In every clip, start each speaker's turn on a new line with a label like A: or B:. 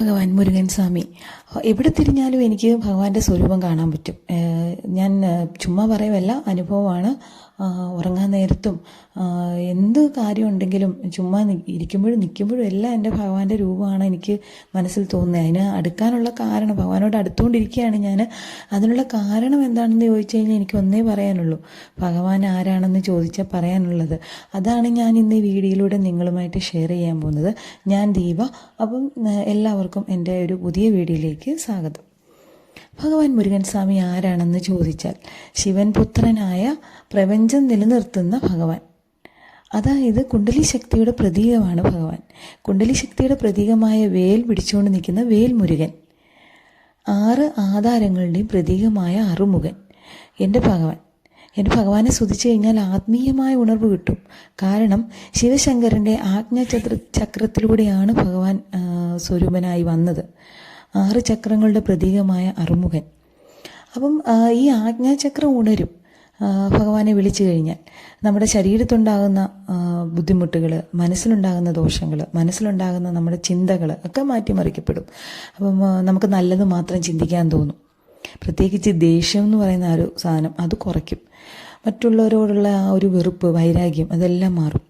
A: ഭഗവാൻ മുരുകൻ സ്വാമി. എവിടെ തിരിഞ്ഞാലും എനിക്ക് ഭഗവാന്റെ സ്വരൂപം കാണാൻ പറ്റും. ഞാൻ ചുമ്മാ പറയുമല്ല അനുഭവമാണ്. ഉറങ്ങാൻ നേരത്തും എന്ത് കാര്യം ഉണ്ടെങ്കിലും ചുമ്മാ ഇരിക്കുമ്പോഴും നിൽക്കുമ്പോഴും എല്ലാം എന്റെ ഭഗവാന്റെ രൂപമാണ് എനിക്ക് മനസ്സിൽ തോന്നുന്നത്. അതിന് അടുക്കാനുള്ള കാരണം ഭഗവാനോട് അടുത്തുകൊണ്ടിരിക്കുകയാണ് ഞാൻ. അതിനുള്ള കാരണം എന്താണെന്ന് ചോദിച്ചു കഴിഞ്ഞാൽ എനിക്ക് ഒന്നേ പറയാനുള്ളൂ. ഭഗവാൻ ആരാണെന്ന് ചോദിച്ചാൽ പറയാനുള്ളത്. അതാണ് ഞാൻ ഇന്ന് ഈ വീഡിയോയിലൂടെ നിങ്ങളുമായിട്ട് ഷെയർ ചെയ്യാൻ പോകുന്നത്. ഞാൻ ദീപ. അപ്പം ഏഹ് എല്ലാവർക്കും എന്റെ ഒരു പുതിയ വീഡിയോയിലേക്ക് സ്വാഗതം. ഭഗവാൻ മുരുകൻ സ്വാമി ആരാണെന്ന് ചോദിച്ചാൽ ശിവൻ പുത്രനായ പ്രപഞ്ചം നിലനിർത്തുന്ന ഭഗവാൻ. അതായത് കുണ്ടലി ശക്തിയുടെ പ്രതീകമാണ് ഭഗവാൻ. കുണ്ടലി ശക്തിയുടെ പ്രതീകമായ വേൽ പിടിച്ചുകൊണ്ട് നിൽക്കുന്ന വേൽ മുരുകൻ. ആറ് ആധാരങ്ങളുടെയും പ്രതീകമായ അറുമുഖൻ. എന്റെ ഭഗവാൻ. എന്റെ ഭഗവാനെ സ്തുതിച്ചു കഴിഞ്ഞാൽ ആത്മീയമായ ഉണർവ് കിട്ടും. കാരണം ശിവശങ്കരന്റെ ആജ്ഞാചക്ര ചക്രത്തിലൂടെയാണ് ഭഗവാൻ സ്വരൂപനായി വന്നത്. ആറ് ചക്രങ്ങളുടെ പ്രതീകമായ അറുമുഖൻ. അപ്പം ഈ ആജ്ഞാചക്രം ഉണരും. ഭഗവാനെ വിളിച്ചു കഴിഞ്ഞാൽ നമ്മുടെ ശരീരത്തുണ്ടാകുന്ന ബുദ്ധിമുട്ടുകൾ മനസ്സിലുണ്ടാകുന്ന ദോഷങ്ങൾ മനസ്സിലുണ്ടാകുന്ന നമ്മുടെ ചിന്തകൾ ഒക്കെ മാറ്റിമറിക്കപ്പെടും. അപ്പം നമുക്ക് നല്ലത് മാത്രം ചിന്തിക്കാൻ തോന്നും. പ്രത്യേകിച്ച് ദേഷ്യം എന്ന് പറയുന്ന ആ ഒരു സാധനം അത് കുറയ്ക്കും. മറ്റുള്ളവരോടുള്ള ആ ഒരു വെറുപ്പ് വൈരാഗ്യം അതെല്ലാം മാറും.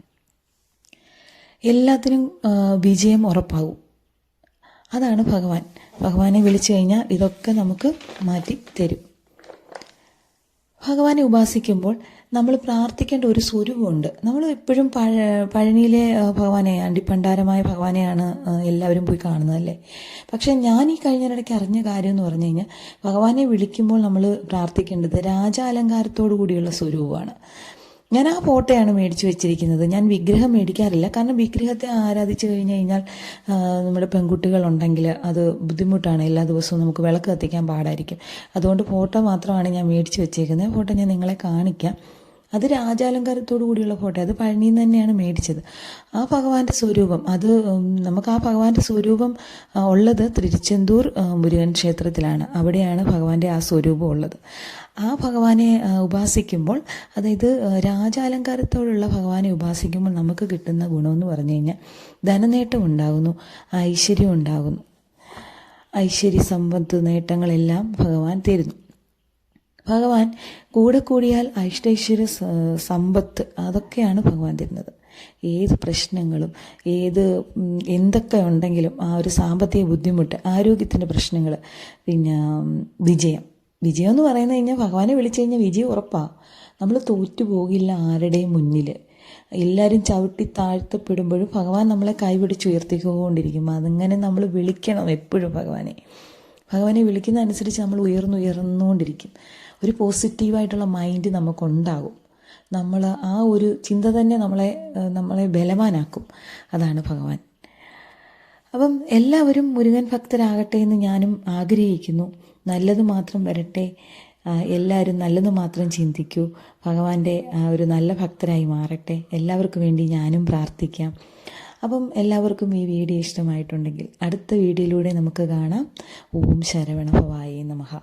A: എല്ലാത്തിനും വിജയം ഉറപ്പാകും. അതാണ് ഭഗവാൻ. ഭഗവാനെ വിളിച്ചു കഴിഞ്ഞാൽ ഇതൊക്കെ നമുക്ക് മാറ്റി തരും. ഭഗവാനെ ഉപാസിക്കുമ്പോൾ നമ്മൾ പ്രാർത്ഥിക്കേണ്ട ഒരു സ്വരൂപമുണ്ട്. നമ്മൾ എപ്പോഴും പഴ പഴനിയിലെ ഭഗവാനെ അണ്ടിപ്പണ്ടാരമായ ഭഗവാനെയാണ് എല്ലാവരും പോയി കാണുന്നത് അല്ലേ? പക്ഷെ ഞാൻ ഈ കഴിഞ്ഞിടയ്ക്ക് അറിഞ്ഞ കാര്യം എന്ന് പറഞ്ഞു കഴിഞ്ഞാൽ ഭഗവാനെ വിളിക്കുമ്പോൾ നമ്മൾ പ്രാർത്ഥിക്കേണ്ടത് രാജാലങ്കാരത്തോടു കൂടിയുള്ള സ്വരൂപമാണ്. ഞാൻ ആ ഫോട്ടോയാണ് മേടിച്ചു വെച്ചിരിക്കുന്നത്. ഞാൻ വിഗ്രഹം മേടിക്കാറില്ല. കാരണം വിഗ്രഹത്തെ ആരാധിച്ചു കഴിഞ്ഞു കഴിഞ്ഞാൽ നമ്മുടെ പെൺകുട്ടികളുണ്ടെങ്കിൽ അത് ബുദ്ധിമുട്ടാണ്. എല്ലാ ദിവസവും നമുക്ക് വിളക്ക് കത്തിക്കാൻ പാടായിരിക്കും. അതുകൊണ്ട് ഫോട്ടോ മാത്രമാണ് ഞാൻ മേടിച്ചു വെച്ചേക്കുന്നത്. ഫോട്ടോ ഞാൻ നിങ്ങളെ കാണിക്കാം. അത് രാജാലങ്കാരത്തോടു കൂടിയുള്ള ഫോട്ടോ. അത് പഴനിയിൽ നിന്ന് തന്നെയാണ് മേടിച്ചത്. ആ ഭഗവാന്റെ സ്വരൂപം അത് നമുക്ക് ആ ഭഗവാന്റെ സ്വരൂപം ഉള്ളത് തിരുച്ചെന്തൂർ മുരുകൻ ക്ഷേത്രത്തിലാണ്. അവിടെയാണ് ഭഗവാന്റെ ആ സ്വരൂപം ഉള്ളത്. ആ ഭഗവാനെ ഉപാസിക്കുമ്പോൾ അതായത് രാജാലങ്കാരത്തോടുള്ള ഭഗവാനെ ഉപാസിക്കുമ്പോൾ നമുക്ക് കിട്ടുന്ന ഗുണമെന്ന് പറഞ്ഞു കഴിഞ്ഞാൽ ധനനേട്ടം ഉണ്ടാകുന്നു ഐശ്വര്യം ഉണ്ടാകുന്നു. ഐശ്വര്യ സമ്പത്ത് നേട്ടങ്ങളെല്ലാം ഭഗവാൻ തരുന്നു. ഭഗവാൻ കൂടെ കൂടിയാൽ അഷ്ടൈശ്വര്യ സമ്പത്ത് അതൊക്കെയാണ് ഭഗവാൻ തരുന്നത്. ഏത് പ്രശ്നങ്ങളും ഏത് എന്തൊക്കെ ഉണ്ടെങ്കിലും ആ ഒരു സാമ്പത്തിക ബുദ്ധിമുട്ട് ആരോഗ്യത്തിന്റെ പ്രശ്നങ്ങൾ പിന്നെ വിജയം. വിജയം എന്ന് പറയുന്നത് കഴിഞ്ഞാൽ ഭഗവാനെ വിളിച്ചു കഴിഞ്ഞാൽ വിജയം ഉറപ്പാണ് നമ്മൾ തോറ്റു പോകില്ല ആരുടെയും മുന്നിൽ എല്ലാവരും ചവിട്ടി താഴ്ത്തപ്പെടുമ്പോഴും ഭഗവാൻ നമ്മളെ കൈപിടിച്ച് ഉയർത്തിക്കൊണ്ടിരിക്കും അതിങ്ങനെ നമ്മൾ വിളിക്കണം എപ്പോഴും ഭഗവാനെ. ഭഗവാനെ വിളിക്കുന്ന അനുസരിച്ച് നമ്മൾ ഉയർന്നു ഉയർന്നുകൊണ്ടിരിക്കും ഒരു പോസിറ്റീവായിട്ടുള്ള മൈൻഡ് നമുക്കുണ്ടാകും. നമ്മൾ ആ ഒരു ചിന്ത തന്നെ നമ്മളെ നമ്മളെ ബലവാനാക്കും. അതാണ് ഭഗവാൻ. അപ്പം എല്ലാവരും മുരുകൻ ഭക്തരാകട്ടെ എന്ന് ഞാനും ആഗ്രഹിക്കുന്നു. നല്ലത് മാത്രം വരട്ടെ. എല്ലാവരും നല്ലത് മാത്രം ചിന്തിക്കൂ. ഭഗവാന്റെ ഒരു നല്ല ഭക്തരായി മാറട്ടെ. എല്ലാവർക്കും വേണ്ടി ഞാനും പ്രാർത്ഥിക്കാം. അപ്പം എല്ലാവർക്കും ഈ വീഡിയോ ഇഷ്ടമായിട്ടുണ്ടെങ്കിൽ അടുത്ത വീഡിയോയിലൂടെ നമുക്ക് കാണാം. ഓം ശരവണ ഭവായി നമഃ